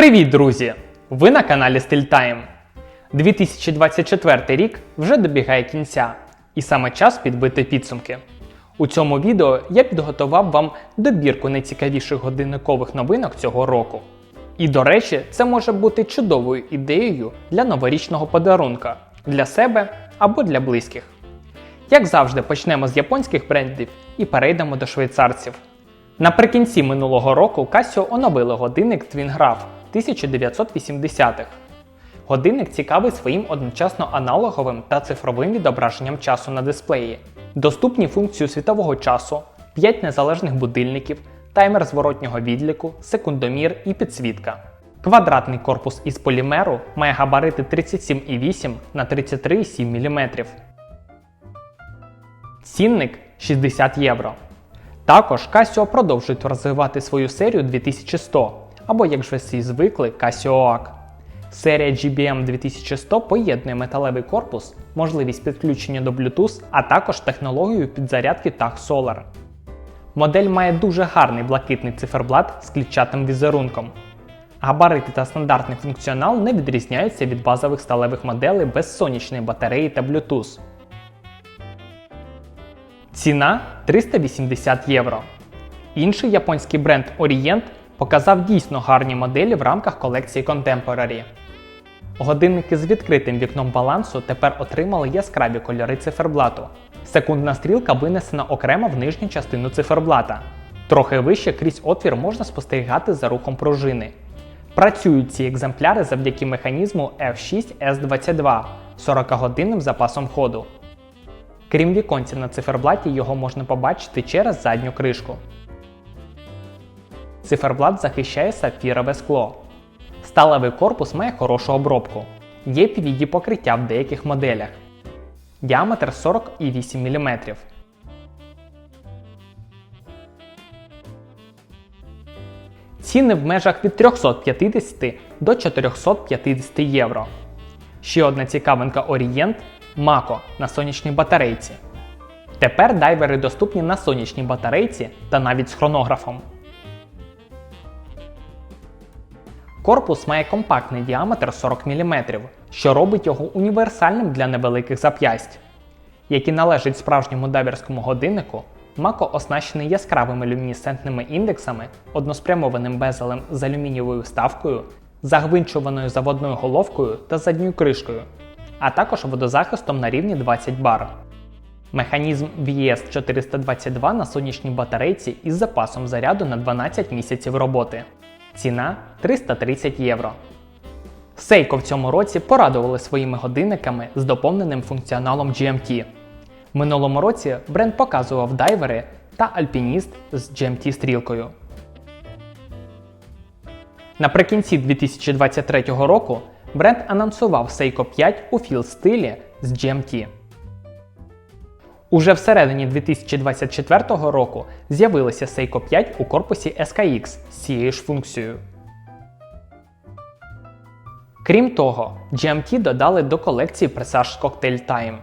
Привіт, друзі! Ви на каналі StillTime. 2024 рік вже добігає кінця, і саме час підбити підсумки. У цьому відео я підготував вам добірку найцікавіших годинникових новинок цього року. І до речі, це може бути чудовою ідеєю для новорічного подарунка для себе або для близьких. Як завжди, почнемо з японських брендів і перейдемо до швейцарців. Наприкінці минулого року Casio оновили годинник Twin Graph 1980-х. Годинник цікавий своїм одночасно аналоговим та цифровим відображенням часу на дисплеї, доступні функції світового часу, 5 незалежних будильників, таймер зворотнього відліку, секундомір і підсвітка. Квадратний корпус із полімеру має габарити 37,8 на 33,7 мм. Цінник 60 євро. Також Casio продовжують розвивати свою серію 2100, або як же всі звикли, OAK. Серія GBM 2100 поєднує металевий корпус, можливість підключення до Bluetooth, а також технологію підзарядки TAG Solar. Модель має дуже гарний блакитний циферблат з клітчатим візерунком. Габарити та стандартний функціонал не відрізняються від базових сталевих моделей без сонячної батареї та Bluetooth. Ціна 380 євро. Інший японський бренд Orient показав дійсно гарні моделі в рамках колекції Contemporary. Годинники з відкритим вікном балансу тепер отримали яскраві кольори циферблату. Секундна стрілка винесена окремо в нижню частину циферблата. Трохи вище крізь отвір можна спостерігати за рухом пружини. Працюють ці екземпляри завдяки механізму F6S22 40-годинним запасом ходу. Крім віконців на циферблаті, його можна побачити через задню кришку. Циферблат захищає сапфірове скло. Сталевий корпус має хорошу обробку. Є PVD покриття в деяких моделях. Діаметр 40,8 мм. Ціни в межах від 350 до 450 євро. Ще одна цікавинка Orient Мако на сонячній батарейці. Тепер дайвери доступні на сонячній батарейці та навіть з хронографом. Корпус має компактний діаметр 40 мм, що робить його універсальним для невеликих зап'ясть. І належить справжньому дайверському годиннику, Мако оснащений яскравими люмінесцентними індексами, односпрямованим безелем з алюмінієвою вставкою, загвинчуваною заводною головкою та задньою кришкою, а також водозахистом на рівні 20 бар. Механізм VS 422 на сонячній батарейці із запасом заряду на 12 місяців роботи. Ціна 330 євро. Seiko в цьому році порадували своїми годинниками з доповненим функціоналом GMT. В минулому році бренд показував дайвери та альпініст з GMT стрілкою. Наприкінці 2023 року бренд анонсував Seiko 5 у філ стилі з GMT. Уже всередині 2024 року з'явилися Seiko 5 у корпусі SKX з цією ж функцією. Крім того, GMT додали до колекції Presage Cocktail Time.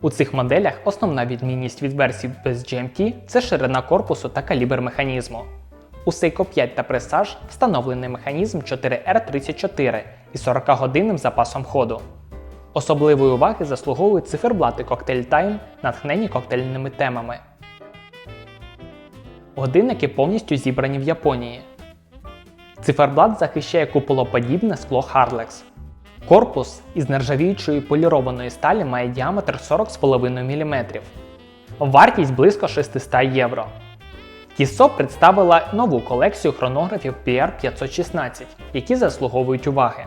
У цих моделях основна відмінність від версій без GMT це ширина корпусу та калібр механізму. У Seiko 5 та Presage встановлений механізм 4R34 із 40-годинним запасом ходу. Особливої уваги заслуговують циферблати Cocktail Time, натхнені коктейльними темами. Годинники повністю зібрані в Японії. Циферблат захищає куполоподібне скло Harlex. Корпус із нержавіючої полірованої сталі має діаметр 40,5 мм. Вартість близько 600 євро. Tissot представила нову колекцію хронографів PR516, які заслуговують уваги.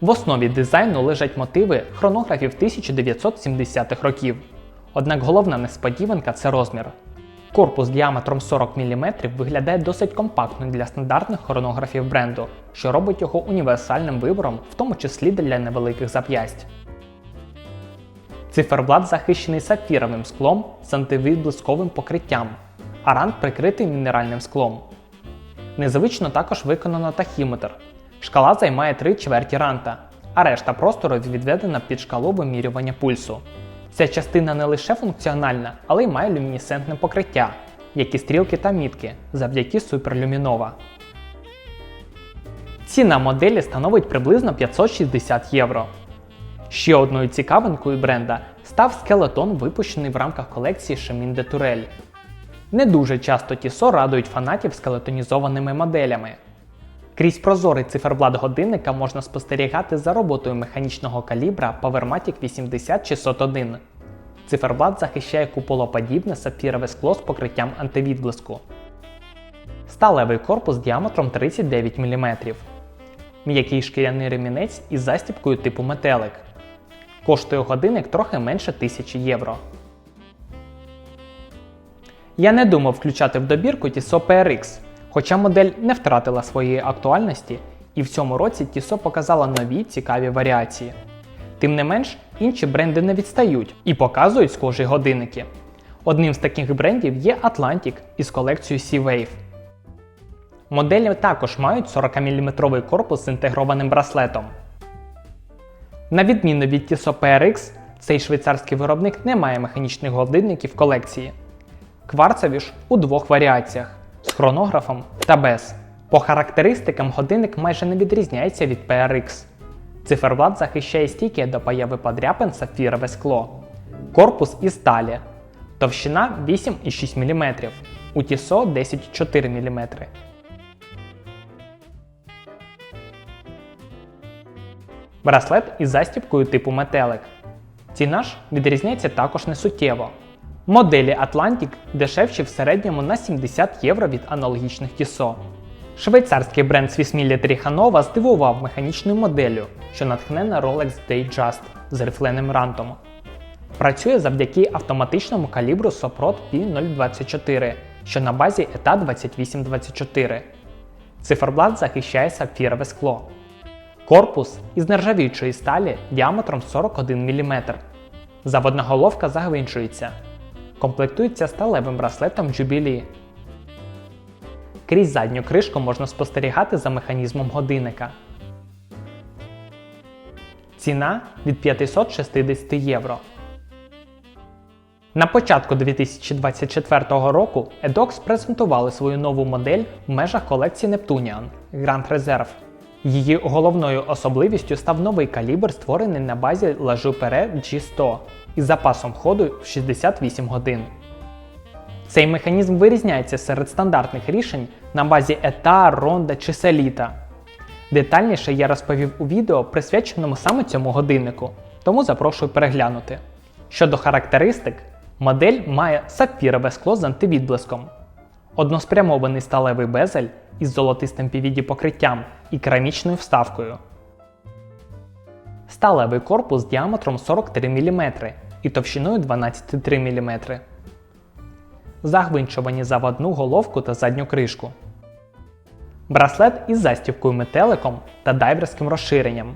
В основі дизайну лежать мотиви хронографів 1970-х років. Однак головна несподіванка це розмір. Корпус діаметром 40 мм виглядає досить компактно для стандартних хронографів бренду, що робить його універсальним вибором, в тому числі для невеликих зап'ясть. Циферблат захищений сапфіровим склом з антивідблисковим покриттям, а ранг прикритий мінеральним склом. Незвично також виконано тахіметр. Шкала займає 3 чверті ранта, а решта простору відведена під шкалу вимірювання пульсу. Ця частина не лише функціональна, але й має люмінесцентне покриття, як і стрілки та мітки завдяки суперлюмінова. Ціна моделі становить приблизно 560 євро. Ще одною цікавинкою бренда став скелетон, випущений в рамках колекції Chemin de Tourelle. Не дуже часто Тісо радують фанатів скелетонізованими моделями. Крізь прозорий циферблат годинника можна спостерігати за роботою механічного калібра PowerMatic 80601. Циферблат захищає куполоподібне сапфірове скло з покриттям антивідблиску. Сталевий корпус діаметром 39 мм. М'який шкіряний ремінець із застібкою типу метелик. Коштує годинник трохи менше 1000 євро. Я не думав включати в добірку Tissot PRX, хоча модель не втратила своєї актуальності, і в цьому році Tissot показала нові цікаві варіації. Тим не менш, інші бренди не відстають і показують схожі годинники. Одним з таких брендів є Atlantic із колекцією Sea-Wave. Моделі також мають 40-мм корпус з інтегрованим браслетом. На відміну від Tissot PRX, цей швейцарський виробник не має механічних годинників колекції. Кварцеві ж у двох варіаціях хронографом та без. По характеристикам годинник майже не відрізняється від PRX. Циферблат захищає стійке до появи подряпин сапфірове скло. Корпус із сталі. Товщина 8,6 мм. У Tissot 10,4 мм. Браслет із застібкою типу метелик. Ціна ж відрізняється також несуттєво. Моделі Atlantic дешевші в середньому на 70 євро від аналогічних Tissot. Швейцарський бренд Swiss Military Hanova здивував механічною моделлю, що натхнена Rolex Datejust з рифленим рантом. Працює завдяки автоматичному калібру Soprot P024, що на базі ETA 2824. Циферблат захищає сапфірове скло. Корпус із нержавіючої сталі діаметром 41 мм. Заводна головка загвинчується. Комплектується сталевим браслетом Jubilee. Крізь задню кришку можна спостерігати за механізмом годинника. Ціна від 560 євро. На початку 2024 року Edox презентували свою нову модель в межах колекції Neptunian Grand Reserve. Її головною особливістю став новий калібр, створений на базі La Jouperet G100 із запасом ходу в 68 годин. Цей механізм вирізняється серед стандартних рішень на базі ETA, Ronda чи Selita. Детальніше я розповів у відео, присвяченому саме цьому годиннику, тому запрошую переглянути. Щодо характеристик, модель має сапфірове скло з антивідблиском, односпрямований сталевий безель із золотистим PVD покриттям і керамічною вставкою, сталевий корпус діаметром 43 мм і товщиною 12,3 мм, загвинчувані заводну головку та задню кришку, браслет із застівкою метеликом та дайверським розширенням.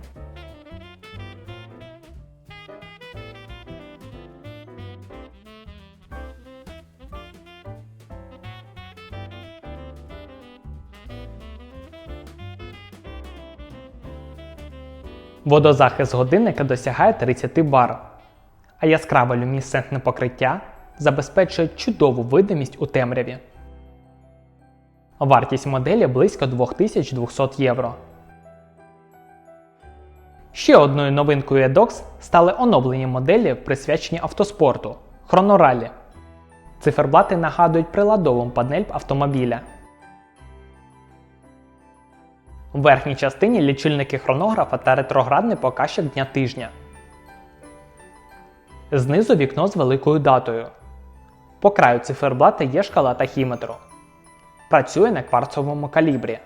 Водозахист годинника досягає 30 бар, а яскраве люмінесцентне покриття забезпечує чудову видимість у темряві. Вартість моделі близько 2200 євро. Ще одною новинкою Edox стали оновлені моделі, присвячені автоспорту Хроноралі. Циферблати нагадують приладову панель автомобіля. У верхній частині лічильники хронографа та ретроградний показчик дня тижня. Знизу вікно з великою датою. По краю циферблата є шкала тахіметру. Працює на кварцовому калібрі.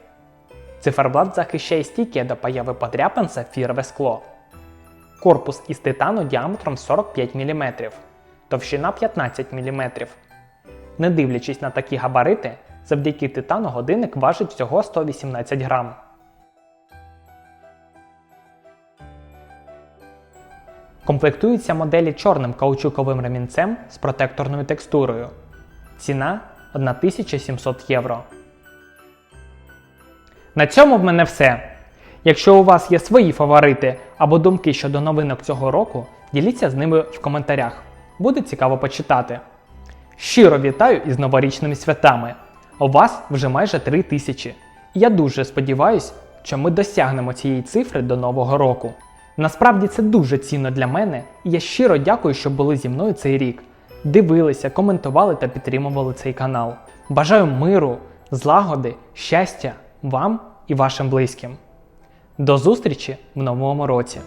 Циферблат захищає стійке до появи подряпин сапфірове скло. Корпус із титану діаметром 45 мм, товщина 15 мм. Не дивлячись на такі габарити, завдяки титану годинник важить всього 118 грам. Комплектуються моделі чорним каучуковим ремінцем з протекторною текстурою. Ціна 1700 євро. На цьому в мене все. Якщо у вас є свої фаворити або думки щодо новинок цього року, діліться з ними в коментарях. Буде цікаво почитати. Щиро вітаю із новорічними святами! У вас вже майже 3 тисячі. Я дуже сподіваюсь, що ми досягнемо цієї цифри до нового року. Насправді це дуже цінно для мене, і я щиро дякую, що були зі мною цей рік. Дивилися, коментували та підтримували цей канал. Бажаю миру, злагоди, щастя вам і вашим близьким. До зустрічі в новому році!